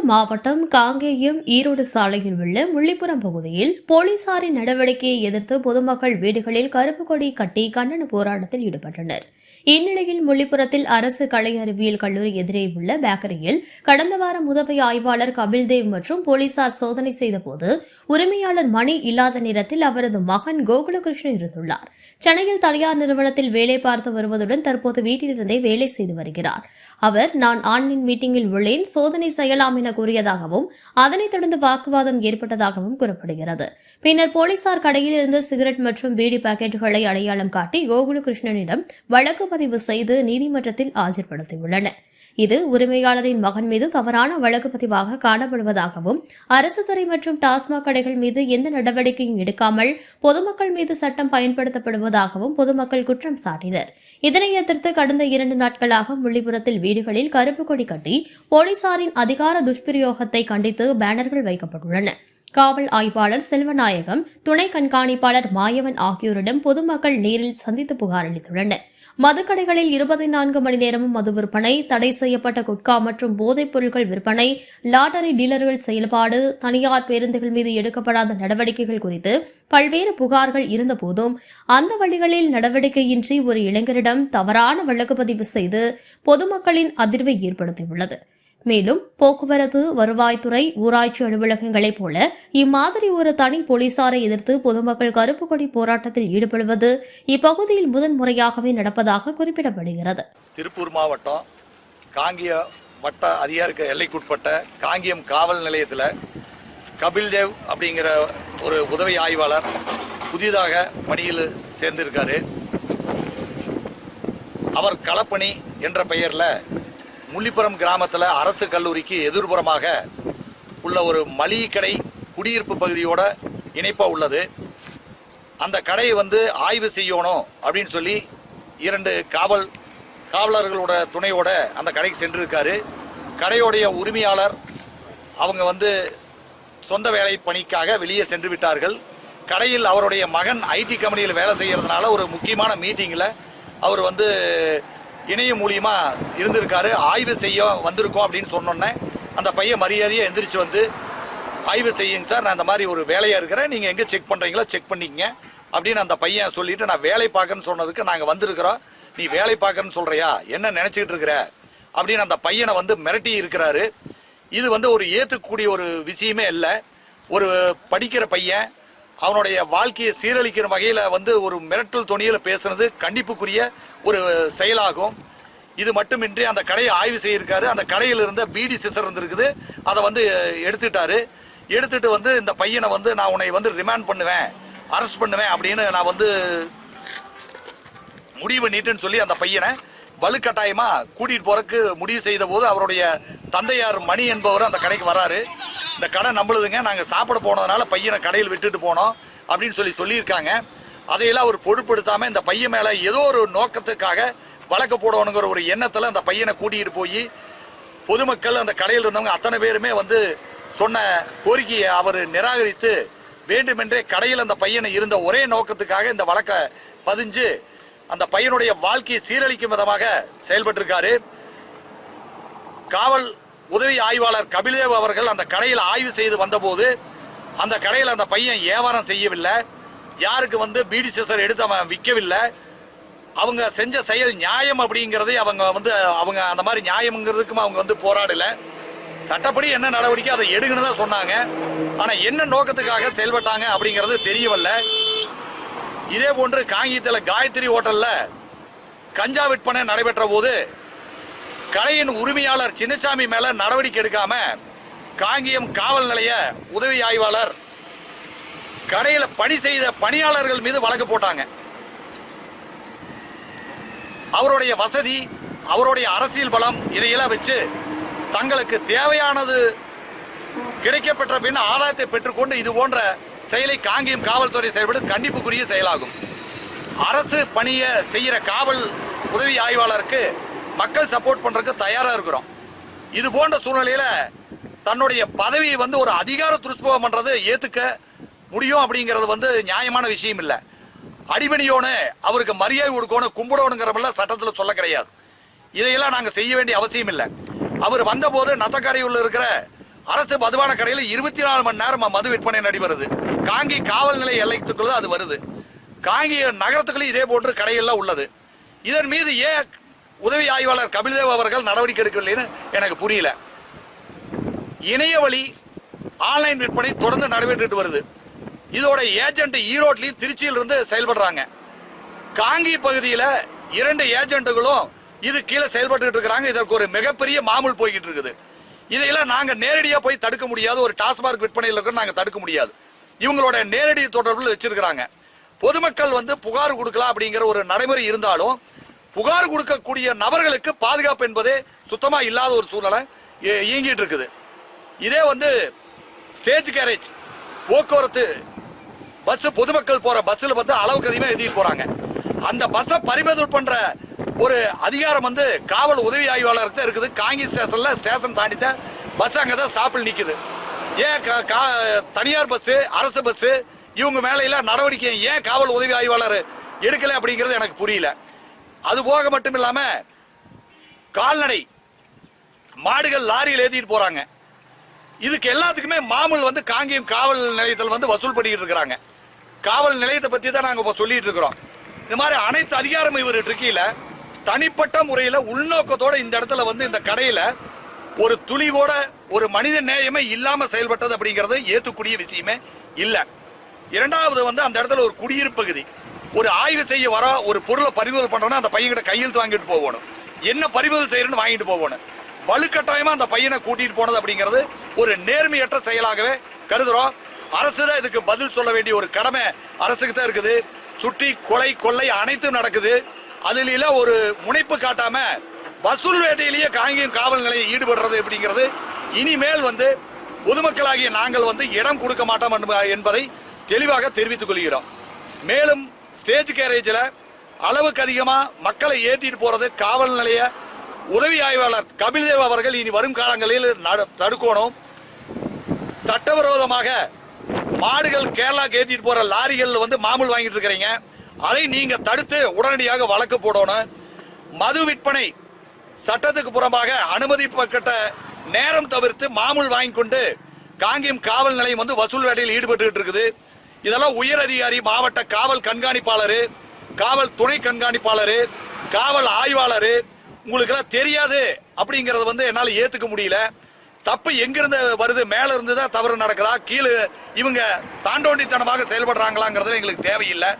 திருப்பூர் மாவட்டம் காங்கேயம் ஈரோடு சாலையில் உள்ள முள்ளிப்புறம் பகுதியில் போலீசாரின் நடவடிக்கையை எதிர்த்து பொதுமக்கள் வீடுகளில் கருப்பு கொடி கட்டி கண்டன போராட்டத்தில் ஈடுபட்டனர். இந்நிலையில் முள்ளிப்புறத்தில் அரசு கலை அறிவியல் கல்லூரி எதிரே உள்ள பேக்கரியில் கடந்த வாரம் உதவி ஆய்வாளர் கபில்தேவ் மற்றும் போலீசார் சோதனை செய்தபோது உரிமையாளர் மணி இல்லாத நேரத்தில் அவரது மகன் கோகுலகிருஷ்ணன் இருந்துள்ளார். சென்னையில் தனியார் நிறுவனத்தில் வேலை பார்த்து வருவதுடன் தற்போது வீட்டிலிருந்தே வேலை செய்து வருகிறார். அவர் நான் ஆன்லைன் மீட்டிங்கில் உள்ளேன் சோதனை செய்யலாம் என கூறியதாகவும் அதனைத் தொடர்ந்து வாக்குவாதம் ஏற்பட்டதாகவும் கூறப்படுகிறது. பின்னர் போலீசார் கடையில் இருந்து சிகரெட் மற்றும் பீடி பாக்கெட்டுகளை அடையாளம் காட்டி கோகுலகிருஷ்ணனிடம் வழக்கு பதிவு செய்து நீதிமன்றத்தில் ஆஜர்படுத்தியுள்ளனர் இது உரிமையாளரின் மகன் மீது தவறான வழக்கு பதிவாக காணப்படுவதாகவும் அரசு துறை மற்றும் டாஸ்மாக் கடைகள் மீது எந்த நடவடிக்கையும் எடுக்காமல் பொதுமக்கள் மீது சட்டம் பயன்படுத்தப்படுவதாகவும் பொதுமக்கள் குற்றம் சாட்டினர். இதனை எதிர்த்து கடந்த இரண்டு நாட்களாக முள்ளிபுரத்தில் வீடுகளில் கருப்பு கொடி கட்டி போலீசாரின் அதிகார துஷ்பிரயோகத்தை கண்டித்து பேனர்கள் வைக்கப்பட்டுள்ளன. காவல் ஆய்வாளர் செல்வநாயகம் துணை கண்காணிப்பாளர் மாயவன் ஆகியோரிடம் பொதுமக்கள் நேரில் சந்தித்து புகார் அளித்துள்ளனர். மதுக்கடைகளில் இருபத்தி நான்கு மணி நேரமும் மது விற்பனை தடை செய்யப்பட்ட குட்கா மற்றும் போதைப் பொருட்கள் விற்பனை லாட்டரி டீலர்கள் செயல்பாடு தனியார் பேருந்துகள் மீது எடுக்கப்படாத நடவடிக்கைகள் குறித்து பல்வேறு புகார்கள் இருந்தபோதும் அந்த வழிகளில் நடவடிக்கையின்றி ஒரு இளைஞரிடம் தவறான வழக்கு பதிவு செய்து பொதுமக்களின் அதிர்வை ஏற்படுத்தியுள்ளது. மேலும் போக்குவரத்து வருவாய்த்துறை ஊராட்சி அலுவலகங்களைப் போல இம்மாதிரி ஒரு தனி போலீசாரை எதிர்த்து பொதுமக்கள் கருப்பு கொடி போராட்டத்தில் ஈடுபடுவது இப்பகுதியில் முதன்முறையாகவே நடப்பதாக குறிப்பிடப்படுகிறது. திருப்பூர் மாவட்டம் காங்கிய வட்ட அதிகாரிக்க எல்லைக்குட்பட்ட காங்கியம் காவல் நிலையத்தில் கபில்தேவ் அப்படிங்கிற ஒரு உதவி ஆய்வாளர் புதிதாக பணியில் சேர்ந்திருக்காரு. அவர் களப்பணி என்ற பெயரில் முள்ளிப்புறம் கிராமத்தில் அரசு கல்லூரிக்கு எதிர்புறமாக உள்ள ஒரு மளிகை கடை குடியிருப்பு பகுதியோட இணைப்பாக உள்ளது. அந்த கடையை வந்து ஆய்வு செய்யணும் அப்படின்னு சொல்லி இரண்டு காவல் காவலர்களோட துணையோட அந்த கடைக்கு சென்றிருக்காரு. கடையோடைய உரிமையாளர் அவங்க வந்து சொந்த வேலை பணிக்காக வெளியே சென்று விட்டார்கள். கடையில் அவருடைய மகன் ஐடி கம்பெனியில் வேலை செய்யறதுனால ஒரு முக்கியமான மீட்டிங்கில் அவர் வந்து இணையம் மூலியமா இருந்திருக்காரு. ஆய்வு செய்ய வந்திருக்கோம் அப்படின்னு சொன்னோன்னே அந்த பையன் மரியாதையாக எந்திரிச்சு வந்து ஆய்வு செய்யுங்க சார் நான் இந்த மாதிரி ஒரு வேலையாக இருக்கிறேன். நீங்கள் எங்கே செக் பண்ணுறீங்களோ செக் பண்ணிக்கங்க. அப்படின்னு அந்த பையன் சொல்லிட்டு நான் வேலை பார்க்கறேன்னு சொன்னதுக்கு நாங்கள் வந்திருக்கிறோம். நீ வேலை பார்க்குறேன்னு சொல்கிறியா என்ன நினச்சிக்கிட்டு இருக்கிற? அப்படின்னு அந்த பையனை வந்து மிரட்டி இருக்கிறாரு. இது வந்து ஒரு ஏற்றுக்கக்கூடிய ஒரு விஷயமே இல்லை. ஒரு படிக்கிற பையன் அவனுடைய வாழ்க்கையை சீரழிக்கிற வகையில் வந்து ஒரு மிரட்டல் துணியில் பேசுனது கண்டிப்புக்குரிய ஒரு செயலாகும். இது மட்டுமின்றி அந்த கடையை ஆய்வு செய்யிருக்காரு. அந்த கடையில் இருந்த பீடி சிசர் இருந்திருக்குது. அதை வந்து எடுத்துட்டாரு. எடுத்துட்டு வந்து இந்த பையனை வந்து நான் உன்னை வந்து ரிமாண்ட் பண்ணுவேன் அரெஸ்ட் பண்ணுவேன் அப்படின்னு நான் வந்து முடிவு நீட்டுன்னு சொல்லி அந்த பையனை வலுக்கட்டாயமா கூட்டிட்டு போறதுக்கு முடிவு செய்த போது அவருடைய தந்தையார் மணி என்பவர் அந்த கடைக்கு வராரு. இந்த கடை நம்மளுதுங்க. நாங்க சாப்பிட போனதுனால பையனை கடையில் விட்டுட்டு போனோம் அப்படின்னு சொல்லி சொல்லியிருக்காங்க. அதையெல்லாம் அவர் பொருட்படுத்தாம இந்த பையன் மேல ஏதோ ஒரு நோக்கத்துக்காக வழக்கு போடணுங்கிற ஒரு எண்ணத்துல அந்த பையனை கூட்டிகிட்டு போய் பொதுமக்கள் அந்த கடையில் இருந்தவங்க அத்தனை பேருமே வந்து சொன்ன கோரிக்கையை அவர் நிராகரித்து வேண்டுமென்றே கடையில் அந்த பையனை இருந்த ஒரே நோக்கத்துக்காக இந்த வழக்கை பதிஞ்சு அந்த பையனுடைய வாழ்க்கையை சீரழிக்கும் விதமாக செயல்பட்டிருக்காரு. காவல் உதவி ஆய்வாளர் கபிலேவ் அவர்கள் அந்த கடையில் ஆய்வு செய்து வந்தபோது அந்த கடையில் அந்த பையன் வியாபாரம் செய்யவில்லை. யாருக்கு வந்து பீடி சிசர் எடுத்து அவன் விற்கவில்லை. அவங்க செஞ்ச செயல் நியாயம் அப்படிங்கிறதே அவங்க வந்து அவங்க அந்த மாதிரி நியாயம்ங்கிறதுக்கும் அவங்க வந்து போராடலை. சட்டப்படி என்ன நடவடிக்கை அதை எடுங்கன்னு தான் சொன்னாங்க. ஆனால் என்ன நோக்கத்துக்காக செயல்பட்டாங்க அப்படிங்கிறது தெரியவில்லை. இதே போன்று காங்கியத்தில் காயத்ரி ஹோட்டல்ல கஞ்சா விற்பனை நடைபெற்ற போது கடையின் உரிமையாளர் சின்னசாமி மேல நடவடிக்கை எடுக்காம காங்கியம் காவல் நிலைய உதவி ஆய்வாளர் கடையில் பணி செய்த பணியாளர்கள் மீது வழக்கு போட்டாங்க. அவருடைய வசதி அவருடைய அரசியல் பலம் இதையெல்லாம் வச்சு தங்களுக்கு தேவையானது கிடைக்கப்பெற்ற பின் ஆதாயத்தை பெற்றுக்கொண்டு இது போன்ற செயலை காங்கியம் காவல்துறை செயல்படு கண்டிப்புக்குரிய செயலாகும். அரசு பணியை செய்கிற காவல் உதவி ஆய்வாளருக்கு மக்கள் சப்போர்ட் பண்ணுறதுக்கு தயாராக இருக்கிறோம். இது போன்ற சூழ்நிலையில் தன்னுடைய பதவியை வந்து ஒரு அதிகார துஷ்பிரயோகம் பண்ணுறது ஏற்றுக்க முடியும் அப்படிங்கிறது வந்து நியாயமான விஷயம் இல்லை. அடிபணியோன்னு அவருக்கு மரியாதை கொடுக்கணும் கும்பிடணுங்கிறப்பெல்லாம் சட்டத்தில் சொல்ல கிடையாது. இதையெல்லாம் நாங்கள் செய்ய வேண்டிய அவசியம் இல்லை. அவர் வந்தபோது நத்தக்கடையில் இருக்கிற அரசு மதுபான கடையில் இருபத்தி நாலு மணி நேரம் மது விற்பனை நடைபெறுது. காங்கி காவல் நிலைய எல்லைக்குள்ள அது வருது. காங்கி நகரத்துக்குள்ளே இதே போன்று கடையெல்லாம் உள்ளது. இதன் மீது ஏன் உதவி ஆய்வாளர் கபில்தேவ் அவர்கள் நடவடிக்கை எடுக்கவில்லைன்னு எனக்கு புரியல. இணைய வழி ஆன்லைன் விற்பனை தொடர்ந்து நடைபெற்று வருது. இதோட ஏஜென்ட் ஈரோட்லயும் திருச்சியில் இருந்து செயல்படுறாங்க. காங்கி பகுதியில் இரண்டு ஏஜென்ட்டுகளும் இது கீழே செயல்பட்டு இருக்கிறாங்க. இதற்கு ஒரு மிகப்பெரிய மாமூல் போய்கிட்டு இருக்குது. இதையெல்லாம் நாங்கள் நேரடியாக போய் தடுக்க முடியாது. ஒரு டாஸ்மார்க் விற்பனையில் இருக்கிற நாங்கள் தடுக்க முடியாது. இவங்களோட நேரடி தொடர்பில் வச்சிருக்கிறாங்க. பொதுமக்கள் வந்து புகார் கொடுக்கலாம் அப்படிங்கிற ஒரு நடைமுறை இருந்தாலும் புகார் கொடுக்கக்கூடிய நபர்களுக்கு பாதுகாப்பு என்பதே சுத்தமாக இல்லாத ஒரு சூழ்நிலை இ- இயங்கிட்டு இருக்குது. இதே வந்து ஸ்டேஜ் கேரேஜ் போக்குவரத்து பஸ் பொதுமக்கள் போற பஸ்ஸில் வந்து அளவுக்கு அதிகமாக எழுதிட்டு போறாங்க. அந்த பஸ்ஸை பறிமுதல் பண்ற ஒரு அதிகாரம் வந்து காவல் உதவி ஆய்வாளருக்கு தான் இருக்குது. காங்கி ஸ்டேஷன்ல ஸ்டேஷன் தாண்டித்த பஸ் அங்கே தான் ஸ்டாப்பில் நிற்குது ஏன் கா- கா- தனியார் பஸ்ஸு அரசு பஸ்ஸு இவங்க மேலையில நடவடிக்கை ஏன் காவல் உதவி ஆய்வாளர் எடுக்கலை அப்படிங்கிறது எனக்கு புரியல. அது போக மட்டும் இல்லாமல் கால்நடை மாடுகள் லாரியில் ஏற்றிட்டு போகிறாங்க இதுக்கு எல்லாத்துக்குமே மாமூல் வந்து காங்கேயம் காவல் நிலையத்தில் வந்து வசூல் பண்ணிக்கிட்டு இருக்கிறாங்க. காவல் நிலையத்தை பற்றி தான் நாங்கள் இப்போ சொல்லிகிட்டு இருக்கிறோம். இந்த மாதிரி அனைத்து அதிகாரம் இவர் இருக்கையில தனிப்பட்ட முறையில உள்நோக்கத்தோட இந்த இடத்துல வந்து இந்த கடையில ஒரு துளி கூட ஒரு மனித நேயமே இல்லாம செயல்பட்டது அப்படிங்கறது ஏத்துக்கூடிய விஷயமே இல்ல. இரண்டாவது வந்து அந்த இடத்துல ஒரு குடியிருப்பகுதி ஒரு ஆய்வு செய்ய வர ஒரு பொருளை பறிமுதல் பண்றோம்னா அந்த பையன்கிட்ட கையெழுத்து வாங்கிட்டு போகணும். என்ன பறிமுதல் செய்யறன்னு வாங்கிட்டு போகணும். வலுக்கட்டாயமா அந்த பையனை கூட்டிட்டு போனது அப்படிங்கிறது ஒரு நேர்மையற்ற செயலாகவே கருதுறோம். அரசு தான் இதுக்கு பதில் சொல்ல வேண்டிய ஒரு கடமை. அரசுக்கு தான் இருக்குது. சுற்றி கொலை கொள்ளை அனைத்தும் நடக்குது. அதுல ஒரு முனைப்பு காட்டாம வசூல் வேட்டையிலேயே காங்கியம் காவல் நிலையம் ஈடுபடுறது அப்படிங்கிறது இனிமேல் வந்து பொதுமக்களாகிய நாங்கள் வந்து இடம் கொடுக்க மாட்டோம் என்ப- என்பதை தெளிவாக தெரிவித்துக் கொள்கிறோம். மேலும் ஸ்டேஜ் கேரேஜில் அளவுக்கு அதிகமாக மக்களை ஏற்றிட்டு போறது காவல் நிலைய உதவி ஆய்வாளர் கபில்தேவ் அவர்கள் இனி வரும் காலங்களில் தடுக்கணும். சட்டவிரோதமாக மாடுகள் கேரளாக்கு ஏற்றிட்டு போற லாரிகள் வந்து மாமூல் வாங்கிட்டு இருக்கிறீங்க. அதை நீங்க தடுத்து உடனடியாக வழக்கு போடணும். மது விற்பனை சட்டத்துக்கு புறம்பாக அனுமதிக்கப்பட்ட நேரம் தவிர்த்து மாமூல் வாங்கி கொண்டு காங்கேயம் காவல் நிலையம் வந்து வசூல் வேட்டையில் ஈடுபட்டு இருக்குது. இதெல்லாம் உயர் அதிகாரி மாவட்ட காவல் கண்காணிப்பாளர் காவல் துணை கண்காணிப்பாளர் காவல் ஆய்வாளர் உங்களுக்கு எல்லாம் தெரியாது அப்படிங்கறது வந்து என்னால் ஏத்துக்க முடியல. தப்பு எங்கிருந்து வருது மேல இருந்து தான் தவறு நடக்குதா கீழே இவங்க தாண்டோண்டித்தனமாக செயல்படுறாங்களாங்கிறது எங்களுக்கு தேவையில்லை.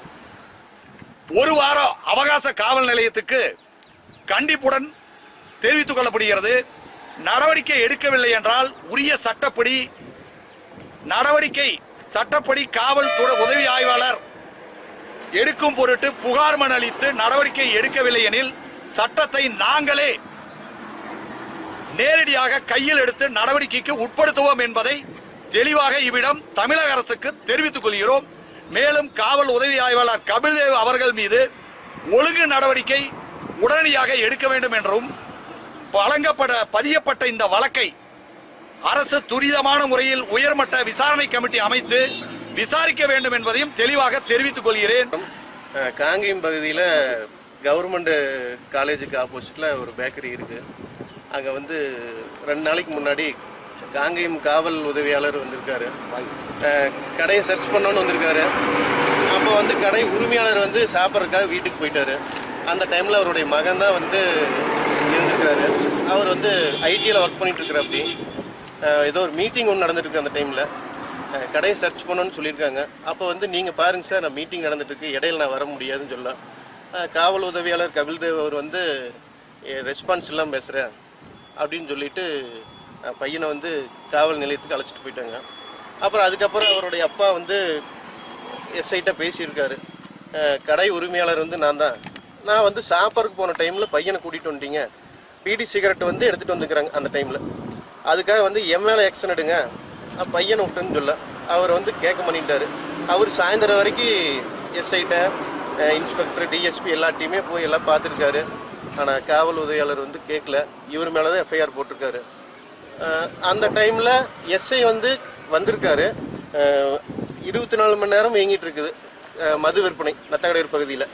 ஒரு வாரம் அவகாச காவல் நிலையத்துக்கு கண்டிப்புடன் தெரிவித்துக் கொள்ளப்படுகிறது. நடவடிக்கை எடுக்கவில்லை என்றால் உரிய சட்டப்படி நடவடிக்கை சட்டப்படி காவல்துறை உதவி ஆய்வாளர் எடுக்கும் பொருட்டு புகார் மனு அளித்து நடவடிக்கை எடுக்கவில்லை எனில் சட்டத்தை நாங்களே நேரடியாக கையில் எடுத்து நடவடிக்கைக்கு உட்படுத்துவோம் என்பதை தெளிவாக இவ்விடம் தமிழக அரசுக்கு தெரிவித்துக் கொள்கிறோம். மேலும் காவல் உதவி ஆய்வாளர் கபில்தேவ் அவர்கள் மீது ஒழுங்கு நடவடிக்கை உடனடியாக எடுக்க வேண்டும் என்றும் வழங்கப்பட பதியப்பட்ட இந்த வழக்கை அரசு துரிதமான முறையில் உயர்மட்ட விசாரணை கமிட்டி அமைத்து விசாரிக்க வேண்டும் என்பதையும் தெளிவாக தெரிவித்துக் கொள்கிறேன். காங்கேயம் பகுதியில் கவர்மெண்ட் காலேஜுக்கு ஆப்போசிட்டில் ஒரு பேக்கரி இருக்குது அங்கே வந்து ரெண்டு நாளைக்கு முன்னாடி காங்கேயம் காவல் உதவியாளர் வந்திருக்காரு. கடையை சர்ச் பண்ணோன்னு வந்திருக்காரு. அப்போ வந்து கடை உரிமையாளர் வந்து சாப்பிட்றதுக்காக வீட்டுக்கு போயிட்டாரு. அந்த டைமில் அவருடைய மகன் தான் வந்து இருந்திருக்காரு. அவர் வந்து ஐடியில் ஒர்க் பண்ணிட்டு இருக்கிறாப்படி ஏதோ ஒரு மீட்டிங் ஒன்று நடந்துட்டு அந்த டைமில் கடையை சர்ச் பண்ணணும்னு சொல்லியிருக்காங்க. அப்போ வந்து நீங்கள் பாருங்க சார் நான் மீட்டிங் நடந்துட்டுருக்கு. இடையில நான் வர முடியாதுன்னு சொல்ல அஹ் காவல் உதவியாளர் கபில்தேவ் அவர் வந்து ரெஸ்பான்ஸ் இல்லாமல் பேசுகிறேன் அப்படின்னு சொல்லிட்டு பையனை வந்து காவல் நிலையத்துக்கு அழைச்சிட்டு போயிட்டாங்க. அப்புறம் அதுக்கப்புறம் அவருடைய அப்பா வந்து எஸ்ஐட்ட பேசியிருக்காரு. கடை உரிமையாளர் வந்து நான் தான். நான் வந்து சாப்பாடுக்கு போன டைமில் பையனை கூட்டிகிட்டு வந்துட்டீங்க. பீடி சிகரெட் வந்து எடுத்துகிட்டு வந்துக்கிறாங்க அந்த டைமில் அதுக்காக வந்து என் மேலே ஆக்ஷன் எடுங்க. பையனை விட்டுன்னு சொல்ல. அவர் வந்து கேட்க பண்ணிட்டாரு அவர் சாயந்தரம் வரைக்கும் எஸ்ஐட்ட இன்ஸ்பெக்டர் டிஎஸ்பி எல்லாத்தையுமே போய் எல்லாம் பார்த்துருக்காரு. ஆனால் காவல் உதவியாளர் வந்து கேட்கல. இவர் மேலே தான் எஃப்ஐஆர் போட்டிருக்காரு. அந்த டைமில் எஸ்ஐ வந்து வந்திருக்காரு. இருபத்தி நாலு மணி நேரம் இயங்கிட்டு இருக்குது. மது விற்பனை நத்தகடையூர் பகுதியில்.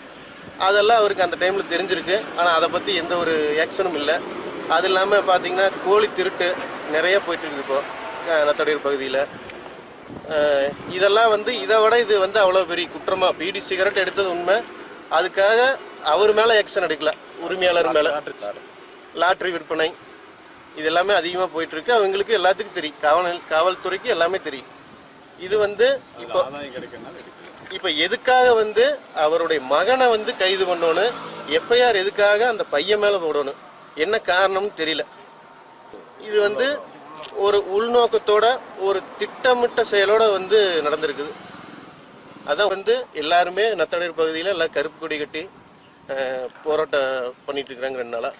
அதெல்லாம் அவருக்கு அந்த டைமில் தெரிஞ்சிருக்கு. ஆனால் அதை பற்றி எந்த ஒரு ஆக்ஷனும் இல்லை. அது இல்லாமல் பார்த்தீங்கன்னா கோழி திருட்டு நிறைய போயிட்டு இருக்குது இப்போ க- நத்தடியூர் பகுதியில். இதெல்லாம் வந்து இதை விட இது வந்து அவ்வளோ பெரிய குற்றமாக பீடி சிகரெட் எடுத்தது உண்மை. அதுக்காக அவர் மேலே ஆக்ஷன் எடுக்கல. உரிமையாளர் மேலே. லாட்ரி விற்பனை. இது எல்லாமே அதிகமாக போயிட்டு இருக்கு அவங்களுக்கு எல்லாத்துக்கும் தெரியும். காவல் காவல்துறைக்கு எல்லாமே தெரியும். இது வந்து இப்போ இப்போ எதுக்காக வந்து அவருடைய மகனை வந்து கைது பண்ணணும் எஃப்ஐஆர் எதுக்காக அந்த பையன் மேலே போடணும்? என்ன காரணம்னு தெரியல. இது வந்து ஒரு உள்நோக்கத்தோட ஒரு திட்டமிட்ட செயலோட வந்து நடந்திருக்குது. அதான் வந்து எல்லாருமே நத்தடர் பகுதியில் எல்லாம் கருப்பு கொடி கட்டி போராட்டம் பண்ணிட்டு இருக்கிறாங்க ரெண்டு நாளாக